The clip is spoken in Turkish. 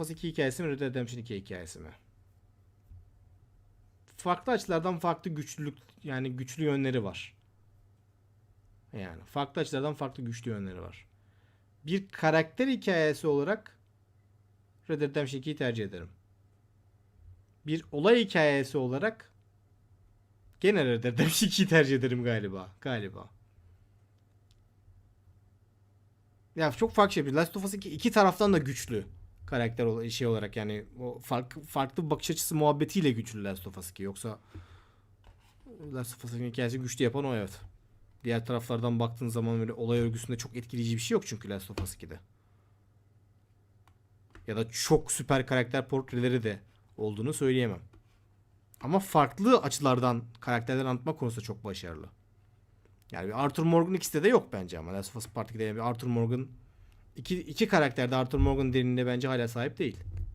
of Us 2 hikayesi mi Red Dead Redemption 2 hikayesi mi? Farklı açılardan farklı güçlülük yani güçlü yönleri var. Yani farklı açılardan farklı güçlü yönleri var. Bir karakter hikayesi olarak Red Dead Redemption 2'yi tercih ederim. Bir olay hikayesi olarak gene Red Dead Redemption 2'yi tercih ederim galiba. Galiba. Ya çok farklı şey. Last of Us 2 iki taraftan da güçlü karakter şey olarak yani o farklı farklı bakış açısı muhabbetiyle güçlü Last of Us 2. Yoksa Last of Us'ın hikayesi güçlü yapan o evet. Diğer taraflardan baktığın zaman böyle olay örgüsünde çok etkileyici bir şey yok çünkü Last of Us 2'de. Ya da çok süper karakter portreleri de olduğunu söyleyemem. Ama farklı açılardan karakterleri anlatma konusunda çok başarılı. Yani bir Arthur Morgan ikisi de yok bence ama Last of Us Part 2'de bir Arthur Morgan iki, iki karakterde Arthur Morgan derinliğine bence hala sahip değil.